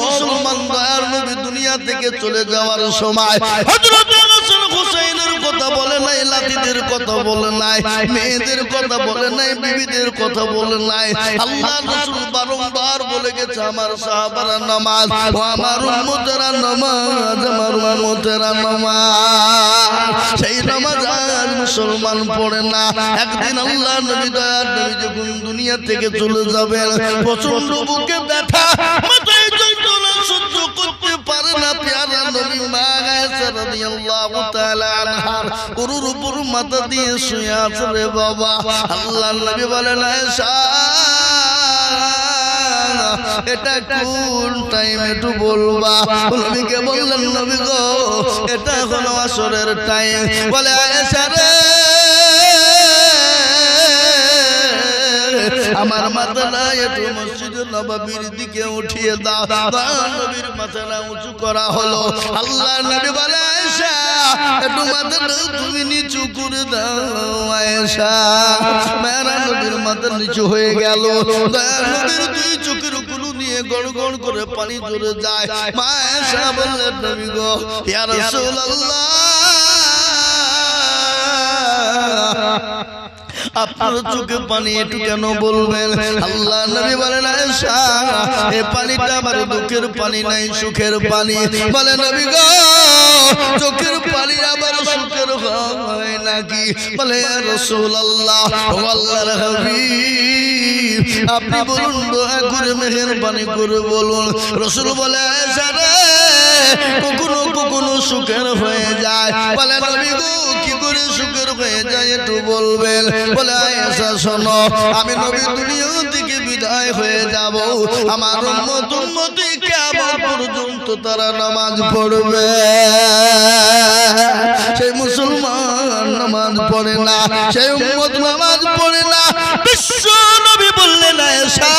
মুসলমান দয়ার নবী, দুনিয়া থেকে চলে যাওয়ার সময় কথা বলে নাই, লাতিদের কথা বলে মেয়েদের কথা বলে নাই, বিবিদের কথা বলে নাই। আল্লাহ রাসূল বারংবার বলে গেছে, আমার সাহাবারা নামাজ আমার উম্মতেরা নামাজ, আমার উম্মতেরা নামাজ। সেই নামাজ মুসলমান পড়ে না একদিন আল্লাহ নবী দয়ার নবী যখন দুনিয়া থেকে চলে যাবেন প্রচণ্ড বুকে ব্যথা গরুর উপর মাথা দিয়ে শুয়ে আছে রে বাবা। আল্লাহ নবী বলেন এটা কোন টাইম একটু বলবা? নবীকে বললেন, নবী গো, এটা হলো আসরের টাইম বলে, আয়েশা রে আমার মাথাটা একটু মসজিদ নবাবির দিকে উঠিয়ে দাও। নবীর মাথাটা উঁচু করা হলো। আল্লাহ নবী বলে একটু মাথাটা তুমি নিচু করে দাও, আয়েশা। মেরা নবীর নিচু হয়ে গেল। নবীর দুই চোখের কুলু নিয়ে গড় গড় করে পানি জড়ে যায়। মা আয়েশা নবী গো, ইয়া রাসূলুল্লাহ। আপনার চোখে পানি একটু কেন বলবেন? আল্লাহ নবী বলেন, আয়েশা এই পানিটা আমার দুঃখের পানি নাই, সুখের পানি। বলে, নবী গো, চোখের পানি আবার সুখের হয় নাকি? বলে আল্লাহর হাবিব, আপনি বলুন দয়া করে মেহেরবানি করে বলুন। রাসূল বলে, আয়েশা রে কখনো কখনো সুখের হয়ে যায়। বলে নবী গো কি করে সুখের হয়ে যায় একটু বলবেন? বলে আয়েশা শোনো আমি নবী দুনিয়া থেকে বিদায় হয়ে যাব। আমার উম্মত উম্মতি কিয়ামত পর্যন্ত তারা নামাজ পড়বে। সেই মুসলমান নামাজ পড়ে না। সেই উম্মত নামাজ পড়ে না। বিশ্ব নবী বললেন আয়েশা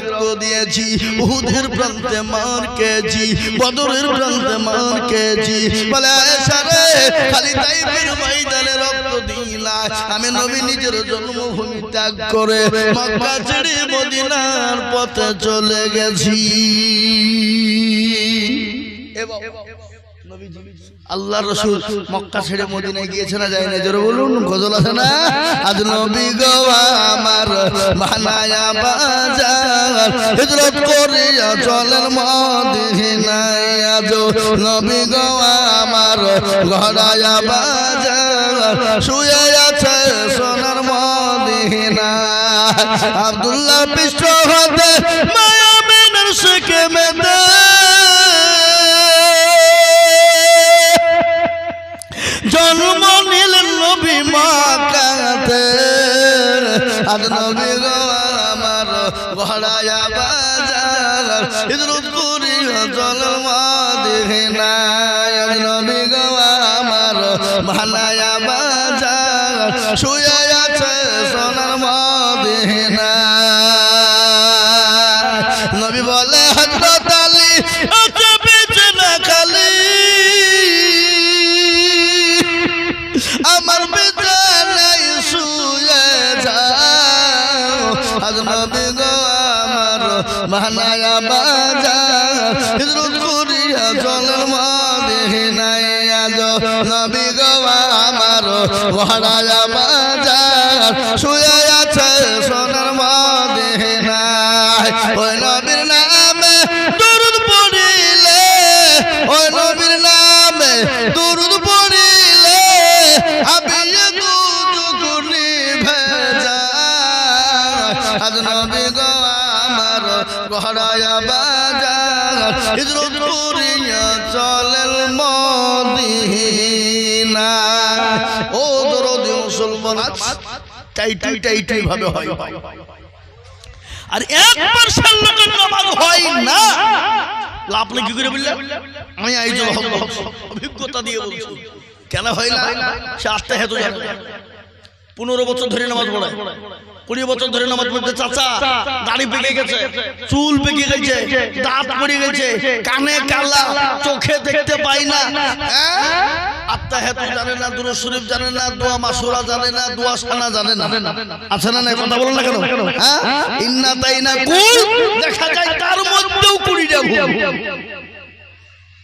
রক্ত দিয়েছি। উহুদের প্রান্তে মার খেয়েছি। বদরের প্রান্তে মার খেয়েছি। বলে আয়েশা রে খালি তাইফের ময়দানে রক্ত দিলা। আমি নবী নিজের জন্মভূমি ত্যাগ করে মক্কা ছেড়ে মদিনার পথে চলে গেছি। এবং আল্লাহ রসুল মক্কা ছেড়ে মদিনায় গিয়েছে না যায় না জোরে বলুন গজল আছে না? আজ নবী গো আমার মানায়া বাজার। হিজরত করিয়া চলেন মদিনায় আজ নবী গো আমার ঘরায়া বাজার। শুয়ে আছে সোনার মদিনা আব্দুল্লাহ পৃষ্ঠ হতে মায়া মেনার শেখে মেদে জন্ম নিলেন নবী মাকাতে আর নবী গো আমার ঘড়ায়া বাজার। হিজরত করি জন্ম দেখিনা আর নবী গো আমার ভানায়া বাজার। শুয়ে আছে সোনার মদিনা নবী বলে হজরত আলী মানায়া বাজার হিজরত করিয়া মদিনায় আজ। নবী গো আমার মহারাজা বাজা শুয়ে মুসলমান টাইটুই টাইটুই ভাবে হয় আর একবার লোকের নামাজ হয় না। আপনি কি করে বললেন আমি হক। অভিজ্ঞতা দিয়ে বলছি। কেন হয় না? সে আস্তে হেতু জানে। পনেরো বছর ধরে নামাজ পড়ায় কুড়ি বছর ধরে নামাজ পড়তে চাচা দাড়ি পেকে গেছে চুল পেকে গেছে দাঁত পড়ে গেছে কানে কালা চোখে দেখতে পাই না। হ্যাঁ?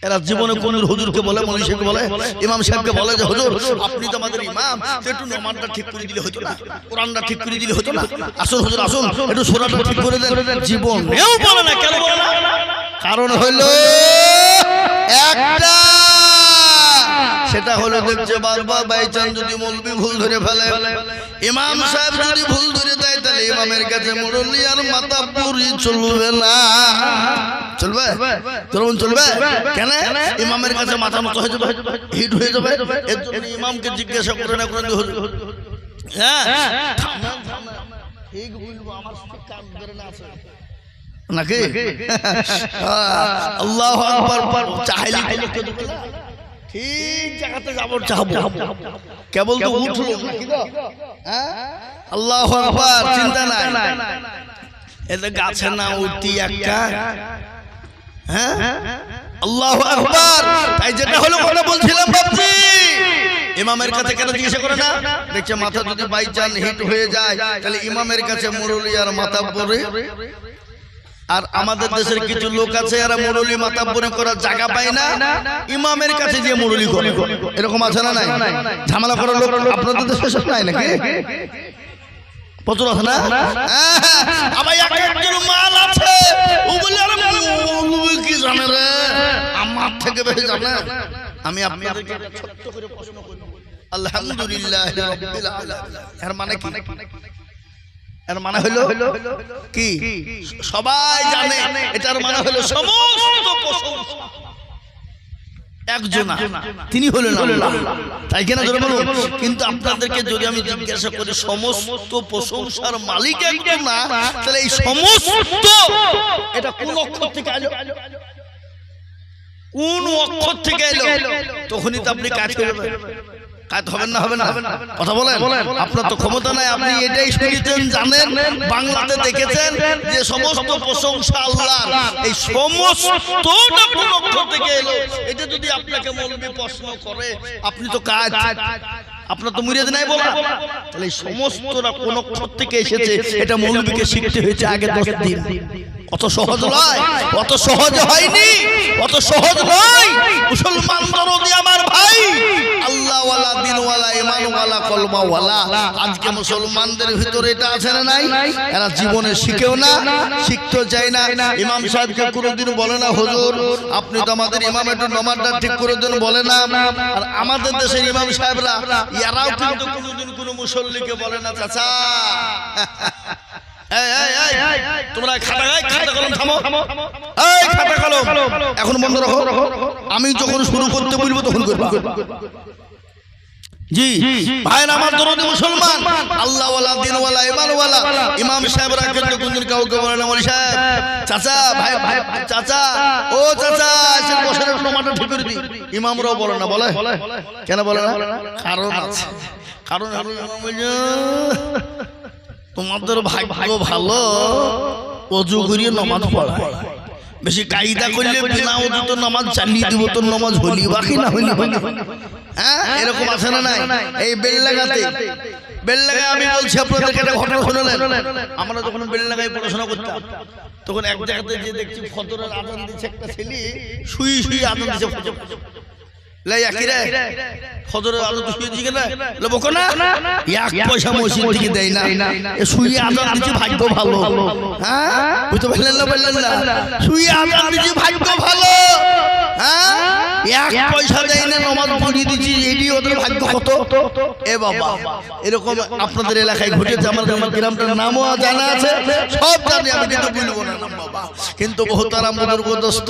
এরা জীবনে কোন হুজুরকে বলে সাহেবকে বলে, ইমাম সাহেবকে বলে যে, হুজুর, আপনি তো আমাদের ইমাম, একটু নমানটা ঠিক করে দিলে হতো না, কোরআনটা ঠিক করে দিলে হতো না। আসুন, হুজুর, আসুন, একটু সোরাটা ঠিক করে দেন। জীবন কেন বলে না? কারণ হইল, একটা সেটা হলো দেখছে বারবার বাইচান যদি মৌলবি ভুল ধরে ফেলে ইমাম সাহেব যদি ভুল ধরে দেয় তাহলে ইমামের কাছে মুরল্লি আর মাথা পুরি চলবে না। চলবে? চলবেন চলবে? কেন? ইমামের কাছে মাথা মতো হয়ে যাবে। হিট হয়ে যাবে। ইমামকে জিজ্ঞাসা করে না করে হ্যাঁ। ঠিক বলব আমার সাথে কান ধরে না আছে। নাকি? আল্লাহ আকবার। চাইলে? ঠিক জায়গাতে যাব চাহবো কেবল তো উঠল? হ্যাঁ? আল্লাহ আকবার চিন্তা নাই। এতে গাছে না উঠতি একটা। হ্যাঁ? আল্লাহ আকবার। তাই যেটা হলো কথা বলছিলাম বাপজি ইমামের কাছে কেন জিজ্ঞাসা করে না? দেখছে মাথা যদি বাই চান হিট হয়ে যায় তাহলে ইমামের কাছে মুরলি আর মাথা পরে আর আমাদের দেশের কিছু লোক আছে এরা মুরলি মাথা পরে করার জায়গা পায় না ইমামের কাছে যে মুরলি করে। এরকম আছে না নাই? ঝামেলা করার লোক আপনাদের দেশে সব নাই নাকি? প্রচুর আছে না? আবার একজন মাল আছে। ও বলে কি জানে রে? আমার থেকে বেশি জানে। আমি আপনাদেরকে ছোট্ট করে প্রশ্ন করব আলহামদুলিল্লাহ রাব্বিল আলামিন। এর মানে কি? এর মানে হলো কি? সবাই জানে এটার মানে হলো সমস্ত প্রশংসা একজন। তিনি হলেন তাই কেন ধরে বলুন? কিন্তু আপনাদেরকে যদি আমি জিজ্ঞাসা করি সমস্ত প্রশংসার মালিক একজন না তাহলে এই সমস্ত এটা কোন অক্ষর থেকে এলো কোন অক্ষর থেকে এলো তখনই তো আপনি কাজ করবেন হবেন না হবে না কথা বলেন। আপনার তো ক্ষমতা নাই আপনি এটাই শুনেছেন জানেন? বাংলাতে দেখেছেন যে সমস্ত প্রশংসা আল্লাহ এই সমস্তটা থেকে এলো। এটা যদি আপনাকে মৌলবি প্রশ্ন করে আপনি তো কাজ। আপনার তো মুরিয়াদ নাই বলা। তাহলে এই সমস্তটা কোন থেকে এসেছে। এটা মৌলবীকে শিখতে হয়েছে আগে দশ দিন। অত সহজ নয় অত সহজ হয়নি অত সহজ নয়। মুসলমান দরদি আমার ভাই। আল্লাহওয়ালা দিনওয়ালা ইমানওয়ালা কলমাওয়ালা। আজকে মুসলমানদের ভিতরে এটা আছে না নাই? এরা জীবনে শিখেও না শিখতে চায় না। ইমাম সাহেবকে কোনোদিন বলে না হুজুর আপনি তো আমাদের ইমাম একটু নমাজটা ঠিক করে দেন বলে না। আর আমাদের দেশের ইমাম সাহেবরা এরাও কিন্তু কোনোদিন কোনো মুসল্লিকে বলে না চাচা। তোমরা খাতা এই, খাতা কলম থামো। এই খাতা কলম। এখন বন্ধ রাখো। আমি যখন শুরু করতে বলব তখন করবা। জি। ভাইরা আমার দরদি মুসলমান। আল্লাহওয়ালা দিনওয়ালা ইমানওয়ালা। ইমাম সাহেবরা কিন্তু কোনদিন কাউকে বলে না বলি সাহেব? চাচা ভাই ভাই চাচা। ও চাচা ঠিক করে ইমামরাও বলে না বলে। কেন বলে না? কারণ আছে। তোমাদের ভাগ্য ভালো। অজু করিয়ে নমাজ পড়া বেশি কায়দা করলে বিনা অজু তো নামাজ চালিয়ে দিব তোর নামাজ হলি বাকি না হলি? হ্যাঁ এরকম আছে না নাই? এই বেল লাগাতে বেললাগাতে বেললাগায় আমি বলছি আপনাদেরকে একটা ঘটনা শুনলেন আমরা যখন বেললাগায় পড়াশোনা করতাম তখন এক জায়গাতে যে দেখছি ফজরের আজান দিচ্ছে একটা ছেলে শুই শুই আজান দিচ্ছে লাই আকিরে ফজরের আলো তো শুয়ে দিকে না। লে বকো না। এক পয়সা মসজিদ থেকে দেয় না। এ শুয়ে আজান দিচ্ছে ভাগ্য ভালো। হ্যাঁ? বুঝতে পারলেন না বললেন না। শুয়ে ভাগ্য ভালো। হ্যাঁ? এক পয়সা দেয় না নমাজ পড়িয়ে দিচ্ছি এটি ওদের ভাগ্য কত এ বাবা এরকম আপনাদের এলাকায় ঘটেছে আমার আমার গ্রামটার নামও জানা আছে সব জানি আমি কিন্তু বলব না বাবা। কিন্তু বহুতারা বুজুর্গ দোস্ত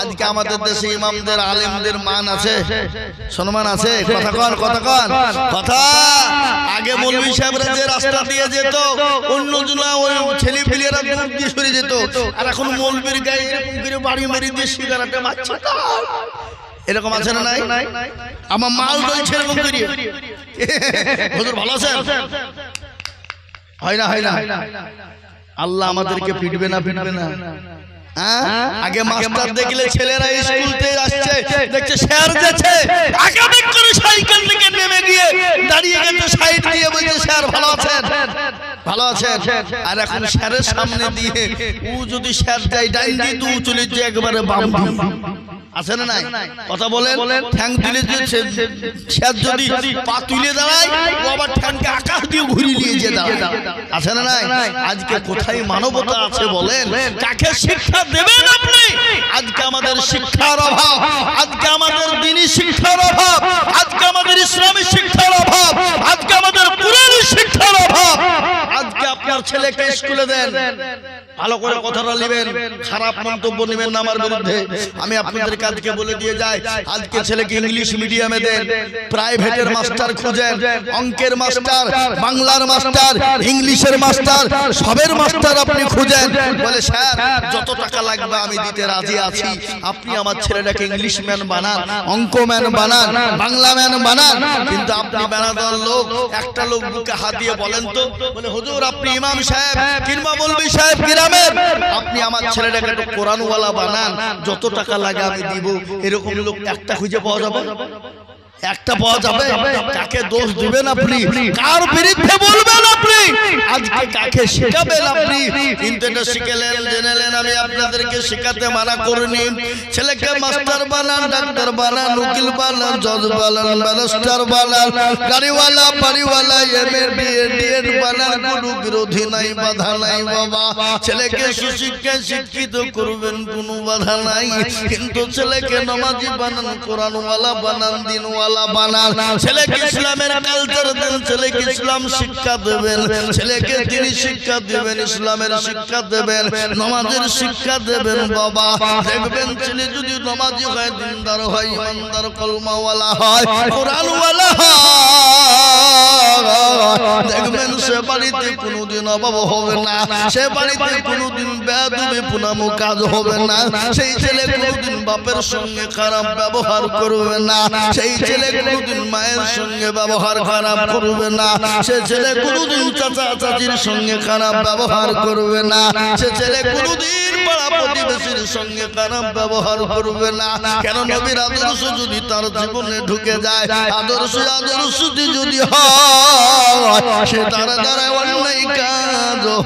আজকে আমাদের দেশে ইমামদের আলেমদের মান আছে। সম্মান আছে। কথা কন কথা কন। কথা আগে মৌলভী সাহেবরা যে রাস্তা দিয়ে যেত অন্য জনা ওই ছেলে পিলেরা দূর দিয়ে সরে যেত। আর এখন মৌলবীর গায়ে এরকম করে বাড়ি মারি দিয়ে সিগারেটে মারছে এরকম আছে না নাই? আমার মাল রয়েছে এরকম করি হুজুর ভালো আছেন? হয় না হয় না। আল্লাহ আমাদেরকে পিটবে না পিটবে না হ্যাঁ? আগে মাস্টার দেখলে ছেলেরা স্কুলতে আসছে দেখছে শেয়ার যাচ্ছে। একাধিক করে সাইকেল থেকে নেমে গিয়ে দাঁড়িয়ে গেছে, সাইড দিয়ে বলছে শেয়ার ভালো আছেন? ভালো আর এখন শেয়ারের সামনে দিয়ে ও যদি শেয়ার যায় ডাইন দিয়ে তো চলে যায় একেবারে বাম। আছে না নাই? কথা ঠ্যাং তুলে যে সে- যদি পা তুলে দাঁড়ায়, ও আবার ঠ্যাংকে আকাশ দিয়ে ঘুরিয়ে নিয়ে যে দাঁড়ায়। আছে না নাই? আজকে কোথায় মানবতা আছে বলেন? কাকে শিক্ষা দেবেন আপনি? আজকে আমাদের শিক্ষার অভাব। আজকে আমাদের দিনই শিক্ষার অভাব। আজকে আমাদের ইসলামী শিক্ষার অভাব। আজকে আমাদের পুরানি শিক্ষার অভাব। আজকে আপনার ছেলেকে স্কুলে দেন। ভালো করে কথাটা নেবেন খারাপ মন্তব্য নেবেন না আমার বিরুদ্ধে। আমি আপনাদের কাজকে বলে দিয়ে যাই। আজকে ছেলেকে ইংলিশ মিডিয়ামে দেন। প্রাইভেটের মাস্টার খুঁজেন। অঙ্কের মাস্টার বাংলার মাস্টার ইংলিশের মাস্টার সবের মাস্টার আপনি খুঁজেন। বলে স্যার যত টাকা লাগবে আমি দিতে রাজি আছি। আপনি আমার ছেলেটাকে ইংলিশ ম্যান বানান অঙ্ক ম্যান বানান বাংলা ম্যান বানান। কিন্তু আপনি বানাদার লোক একটা লোক বুকে হাত দিয়ে বলেন তো বলে হুজুর আপনি ইমাম সাহেব কিংবা বলবি সাহেব গ্রামের আপনি আমার ছেলেটাকে একটু কোরআনওয়ালা বানান, যত টাকা লাগে আমি দিব। এরকম লোক একটা খুঁজে পাওয়া যাবে? একটা পাওয়া যাবে? কাকে দোষ দিবেন আপনি কার বিরুদ্ধে বলবেন আপনি আজকে কাকে শেখাবেন আপনি কিন্তু এটা শিখেলেন জেনেলেন আমি আপনাদেরকে শেখাতে মানা করিনি ছেলেকে মাস্টার বানান ডাক্তার বানান উকিল বানান জজ বানান ব্যারিস্টার বানান গাড়িওয়ালা বাড়িওয়ালা এম এ বিএ ডিএড বানান কোনো বিরোধী নাই বাধা নাই বাবা। ছেলেকে সুশিক্ষায় শিক্ষিত করবেন কোনো বাধা নাই। কিন্তু ছেলেকে নামাজি বানান কোরআনওয়ালা বানান দিনওয়ালা বানান। ছেলেকে ইসলামের কালচার দেন, ছেলেকে ইসলাম শিক্ষা দেবেন। ছেলেকে তিনি শিক্ষা দেবেন, ইসলামের শিক্ষা দেবেন, নামাজের শিক্ষা দেবেন, বাবা। দেখবেন ছেলে যদি নামাজি হয়, দিনদার হয়, ইমানদার কলমাওয়ালা হয়, কোরআনওয়ালা হয়। দেখবেন সে বাড়িতে কোনোদিন অভাব হবে না। সে বাড়িতে কোনোদিন বেদবে পুনামো কাজ হবে না। সেই ছেলে কোনোদিন বাপের সঙ্গে খারাপ ব্যবহার করবে না। সেই ছেলে কোনোদিন মায়ের সঙ্গে ব্যবহার খারাপ করবে না। সে ছেলে কোনোদিন চাচা চাচির সঙ্গে খারাপ ব্যবহার করবে না। সে ছেলে কোনোদিন খারাপ ব্যবহার করবে না। ঢুকে যায়, আদর্শ যদি তার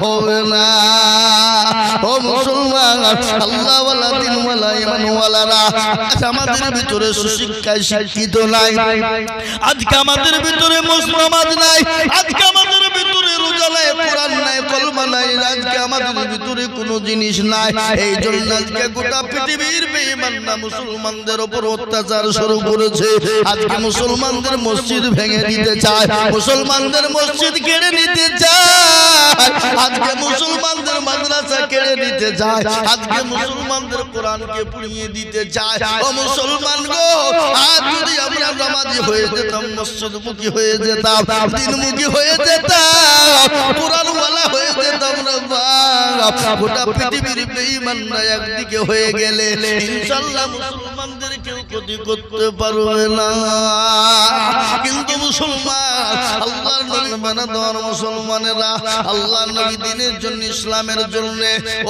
হবে না। আজ আমাদের ভিতরে সুশিক্ষায় শিক্ষিত নাই। আজকে আমাদের ভিতরে মুসলমান নাই। আজকে আমাদের ভিতরে রোজা নাই, কোরআন নাই, কলমা নাই। আজকে আমাদের ভিতরে কোনো জিনিস নাই। এই জন্য আজকে গোটা পৃথিবীর মুসলমানদের উপর অত্যাচার শুরু করেছে। আজকে মুসলমানদের মসজিদ ভেঙে দিতে চায়। মুসলমানদের মসজিদ কেড়ে নিতে চায়। আজকে মুসলমানদের মাদ্রাসা কেড়ে নিতে চায়। আজকে মুসলমানদের কোরআনকে পুড়িয়ে দিতে চায়। ও মুসলমান গো আজ যদি আমরা নামাজি হয়ে যেতাম মসজিদমুখী হয়ে যেতাম দিনমুখী হয়ে যেতাম কোরআনওয়ালা হয়ে যেতাম গোটা পৃথিবীর বেঈমানরা একদিকে হয়ে গেলে ইনশাআল্লাহ মুসলমানদের কেউ ক্ষতি করতে পারবে না। কিন্তু মুসলমান, আল্লাহর নবী দেওয়ার মুসলমানেরা, আল্লাহর নবী দিনের জন্য ইসলামের জন্য,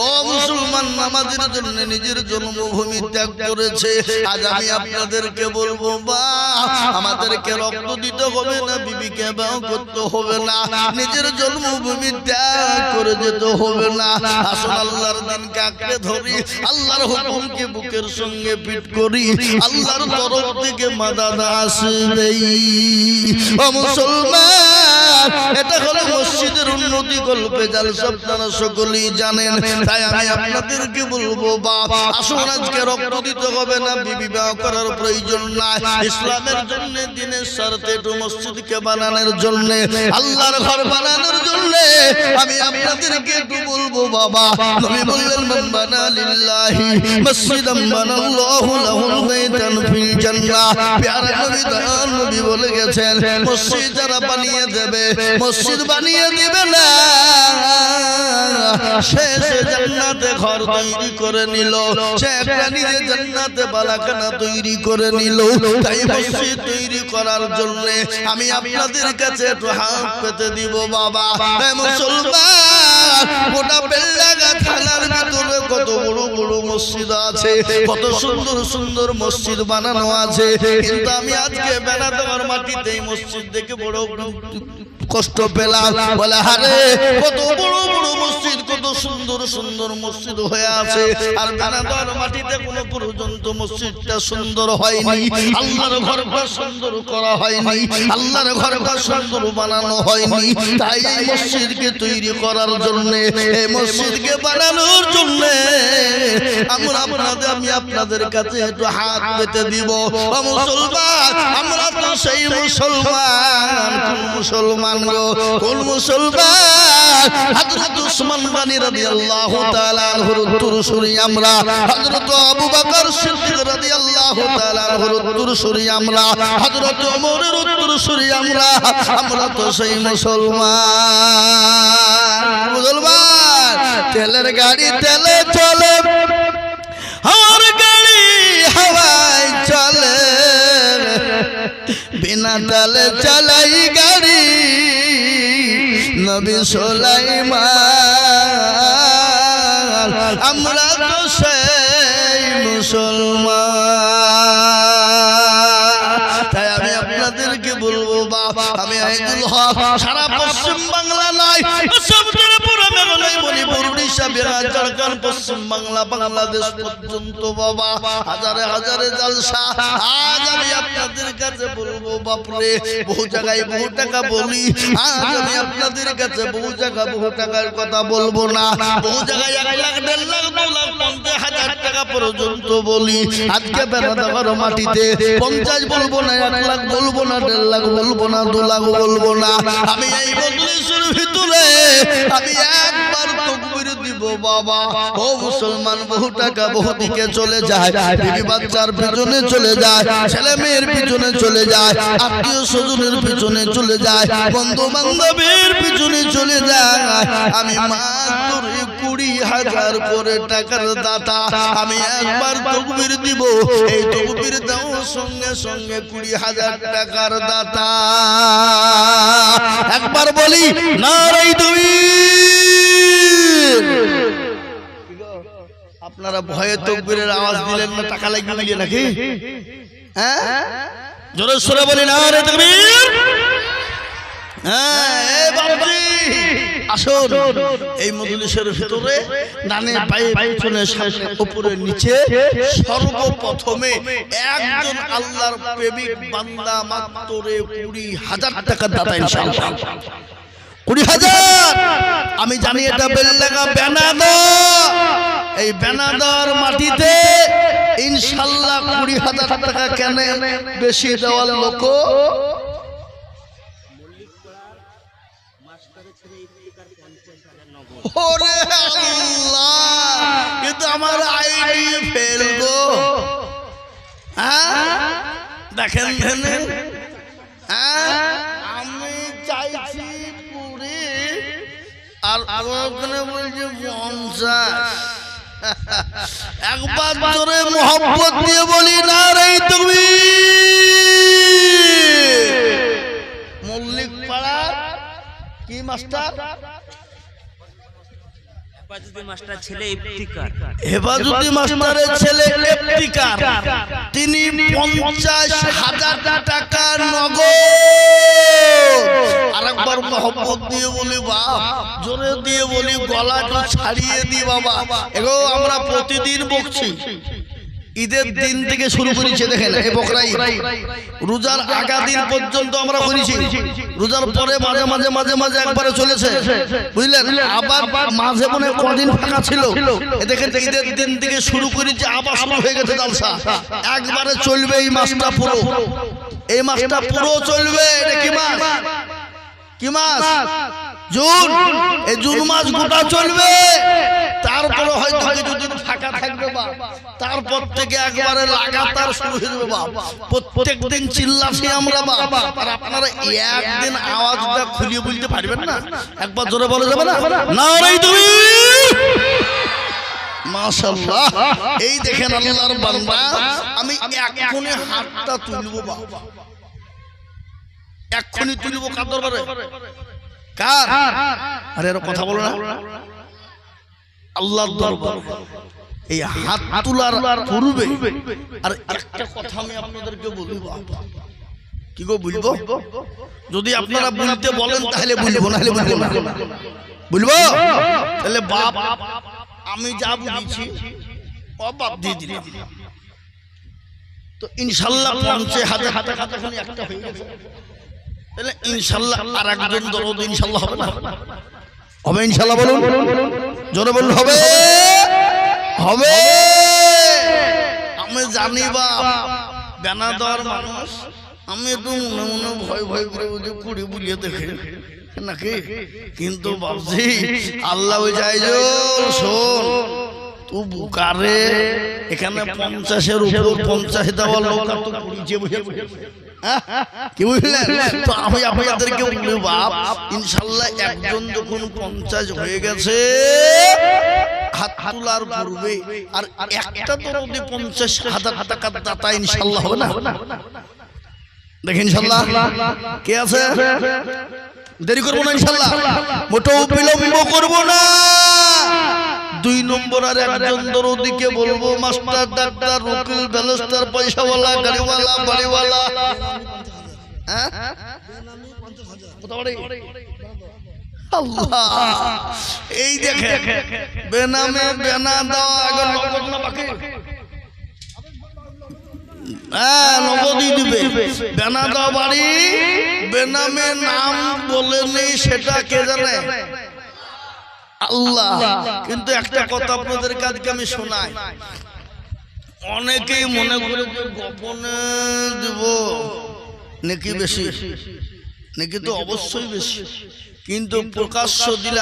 ও মুসলমান, নামাজের জন্য নিজের জন্মভূমি ত্যাগ করেছে। আজ আমি আপনাদেরকে বলব, বা, আমাদেরকে রক্ত দিতে হবে না, বিবিকে বাহ করতে হবে না, নিজের জন্মভূমি ত্যাগ করে যেতে হবে না। আসল আল্লাহর দিনকে আঁকড়ে ধরি, আল্লাহর হুকুমকে বুকের সঙ্গে পিট করি আল্লাহর তরফ থেকে মাদাদ আসবেই ও মুসলমান, এটা হলো মসজিদের উন্নতি গল্পে জাল আপনারা সকলেই জানেন। তাই আমি আপনাদেরকে বলব বাপ আসুন আজকে রক্ত দিতে হবে না, বিবি বিবাহ করার প্রয়োজন নাই। ইসলামের জন্য, দিনের স্বার্থে একটু মসজিদকে বানানোর জন্য, আল্লাহর ঘর জন্য আমি আপনাদেরকে একটু বলব, বাবা। নবী বললেন, মান বানা লিল্লাহি মসজিদাম বানাল্লাহু লাহুল বাইতান ফিল জান্নাহ। প্যারা নবী দান নবী বলে গেছেন, মসজিদ যারা বানিয়ে দেবে, মসজিদ বানিয়ে দিবে না। সে জান্নাতে ঘর তৈরি করে নিল, সে একটা জান্নাতে বালাখানা তৈরি করে নিল। তাই মসজিদ তৈরি করার জন্য আমি আপনাদের কাছে একটু হাত পেতে দিব, বাবা। মুসলমান গোটা বেলডাঙ্গা থানার ভিতরে কত বড় বড় মসজিদ আছে কত সুন্দর সুন্দর মসজিদ বানানো আছে। কিন্তু আমি আজকে বেড়াতে মাটিতে মসজিদ দেখে বড় কষ্ট পেলাম। বলে হারে কত বড় বড় মসজিদ কত সুন্দর সুন্দর মসজিদ হয়ে আছে। আর বেনাদার মাটিতে কোনো পর্যন্ত মসজিদটা সুন্দর হয়নি। আল্লাহর ঘরটা সুন্দর করা হয়নি। আল্লাহর ঘরটা সুন্দর বানানো হয়নি। তাই এই মসজিদকে তৈরি করার জন্য এই মসজিদকে বানানোর জন্য আমরা আপনাদের আমি আপনাদের কাছে একটু হাত পেতে দিব। ও মুসলমান আমরা তো সেই মুসলমান কোন মুসলমান গো? কোন মুসলমান? হযরত উসমান গনি রাদিয়াল্লাহু তাআলা আনহুর উত্তরসূরি আমরা। হযরত আবু বকর সিদ্দিক রাদিয়াল্লাহু তাআলা আনহুর উত্তরসূরি আমরা। হযরত ওমরের উত্তরসূরি আমরা। আমরা তো সেই মুসলমান। মুসলমান তেলের গাড়ি তেলে চলে। বিনা তালে চালাই গাড়ি, নবী সোলাইমান, আমরা তো সেই মুসলমান। তাই আমি আপনাদেরকে বলব বাবা আমি সারা পশ্চিম বাংলা নয় বিহার ঝাড়খণ্ড পশ্চিম বাংলা, বাংলাদেশ পর্যন্ত, বাবা। হাজারে হাজারে জালসা। আজ আমি আপনাদের কাছে বলব, বাপরে, বহু জায়গায় বহু টাকা বলি। আজ আমি আপনাদের কাছে বহু জায়গা বহু টাকার কথা বলব না। বহু জায়গায় এক লাখ, দেড় লাখ, দু লাখ, পঞ্চাশ হাজার টাকা পর্যন্ত বলি। আজকে মাটিতে পঞ্চাশ বলব না, এক লাখ বলব না, দেড় লাখ বলব না, দু লাখ বলব না। আমি এই বদলেশ্বর ভিতরে আমি একবার তকবির দিব বাবা, ও মুসলমান, বহু টাকা, বহু দিকে চলে যায়। বিবি বাচ্চার পিছনে চলে যায়, ছেলে মেয়ের পিছনে চলে যায়, আত্মীয় স্বজনের পিছনে চলে যায় বন্ধু বান্ধবের পিছনে চলে যায়। আমি মাত্র কুড়ি হাজার করে টাকার দাতা, আমি একবার তকবির দিব, এই তকবির দাও সঙ্গে সঙ্গে কুড়ি হাজার টাকার দাতা। একবার বলি নারাই তুমি। আপনারা ভয়ে তকবীরের আওয়াজ দিলেন না, টাকা লাগবে মিলিয়ে নাকি? হ্যাঁ? জোরে সরে বলি না রে তকবীর। হ্যাঁ আল্লাহর প্রেমিক বান্দা মাত্র কুড়ি হাজার টাকা দাতা ইনশাআল্লাহ। কুড়ি হাজার। আমি জানি এটা বেলডাঙ্গা বেনাদর এই বেনাদর মাটিতে ইনশাল্লাহ কুড়ি হাজার টাকা কেন বেশি দেওয়ার লোক। ওরে আল্লাহ কিন্তু আমার আইডি ফেল গো। হ্যাঁ? দেখেন। হ্যাঁ? আমি চাইছি আর ওখানে বলছে পঞ্চাশ। একবার ধরে মোহাম্মত দিয়ে বলি না রে তুমি মল্লিক পাড়া কি মাস্টার? হেফাজতি মাস্টার ছেলে ইফতিকার। মাস্টারের ছেলে ইফতিকার। তিনি পঞ্চাশ হাজার টাকা নগদ। আরেকবার মহব্বত দিয়ে বলি বাপ জোরে দিয়ে বলি গলাটা ছাড়িয়ে দি বাবা। এগো আমরা প্রতিদিন বকছি। ঈদের দিন থেকে শুরু করেছে দেখেন রোজার আগা দিন পর্যন্ত আমরা করেছি। রোজার পরে মাঝে মাঝে মাঝে মাঝে একবারে চলেছে। বুঝলেন? আবার মাঝে মনে কদিন ফাঁকা ছিল। এ দেখেন ঈদের দিন থেকে শুরু করেছে আবার শুরু হয়ে গেছে জালসা। একবারে চলবে এই মাসটা পুরো। এই মাসটা পুরো। চলবে এটা কি মাস? কি মাস? জুন এই জুন মাস গোটা চলবে। তারপরে হয়তো কিছুদিন ফাঁকা থাকবে বা। তারপর থেকে একবারে লাগাতার শুরু হয়ে যাবে বা। প্রত্যেক দিন চিল্লাছি আমরা বা। আর আপনারা একদিন আওয়াজটা খুলিয়ে বলতে পারবেন না? একবার জোরে বলে যাবে না? না। তুমি! মাশাআল্লাহ। এই দেখেন আল্লাহর বান্দা। আমি এক্ষুনি হাতটা তুলবো বাবা এক্ষুনি তুলবো কার দরবারে? কার? আরে এর কথা বলো না। আল্লাহ এই হাত তোলার পূর্বে। আর একটা কথা আমি আপনাদেরকে বলব কি গো যদি আপনারা বলতে বলেন তাহলে বলব না। বলব তাহলে বাপ আমি যা বলেছি ও বাপ দিয়ে দিলাম। তো ইনশাল্লাহ পঞ্চে হাতে হাতে হাতে একটা হয়ে গেছে। তাহলে ইনশাল্লাহ আর একজন দরদ ইনশাল্লাহ হবে না? হবে ইনশাল্লাহ বলুন? জোরে বলুন হবে? হবে? আমি জানি বা বেনা দেওয়ার মানুষ। আমি একটু মনে মনে ভয় ভয় করে ওদের কুড়ি বুলিয়ে দেখে। নাকি? কিন্তু ভাবছি আল্লাহ ওই যাই শোন তু বুকারে এখানে পঞ্চাশের উপর পঞ্চাশ দেওয়া লোক তো কুড়িছে বুঝে? কি বুঝলেন? তো আমি আপনাদেরকে বলি বাপ ইনশাল্লাহ একজন যখন পঞ্চাশ হয়ে গেছে হাত তোলার পূর্বে আর একটা তো যদি পঞ্চাশ হাজার টাকার দাতা ইনশাল্লাহ হবে না? দেখেন ইনশাল্লাহ। কে আছে? দেরি করব না ইনশাল্লাহ। মোটেও বিলম্ব করব না। দুই নম্বর আর একজন দরদিকে বলব, মাস্টার, ডাক্তার, উকিল ব্যালেস্টার পয়সাওয়ালা, গাড়িওয়ালা, বাড়িওয়ালা। হ্যাঁ? এই দেখে বেনামে বেনা দেওয়া হ্যাঁ বেনা দেওয়া বাড়ি, বেনামে নাম বলেনি সেটা কে জানে? আল্লাহ। কিন্তু একটা কথা আপনাদের কাছে আমি শোনাই। অনেকেই মনে করে যে গোপনে দেব। নাকি বেশি। নাকি তো অবশ্যই বেশি। কিন্তু প্রকাশ্য দিলে